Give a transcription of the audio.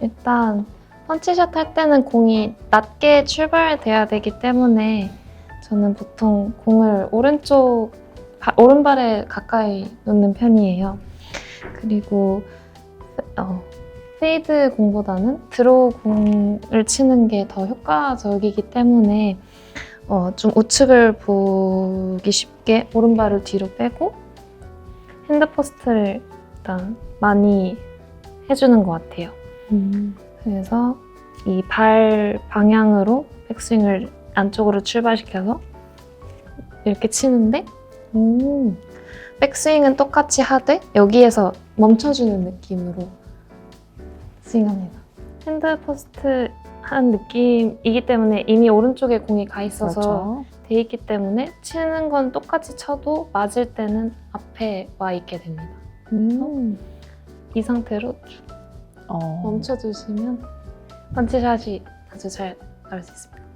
일단 펀치샷 할 때는 공이 낮게 출발돼야 되기 때문에 저는 보통 공을 오른쪽 바- 오른발에 가까이 놓는 편이에요. 그리고 어, 페이드 공보다는 드로우 공을 치는 게 더 효과적이기 때문에 어, 좀 우측을 보기 쉽게 오른발을 뒤로 빼고 핸드 포스트를 일단 많이 해주는 것 같아요. 그래서 이 발 방향으로 백스윙을 안쪽으로 출발시켜서 이렇게 치는데 음. 백스윙은 똑같이 하되 여기에서 멈춰주는 느낌으로 스윙합니다. 핸드 포스트 한 느낌이기 때문에 이미 오른쪽에 공이 가 있어서 그렇죠. 돼 있기 때문에 치는 건 똑같이 쳐도 맞을 때는 앞에 와 있게 됩니다. 음. 이 상태로 쭉 어. 멈춰주시면 펀치샷이 아주 잘 나올 수 있습니다.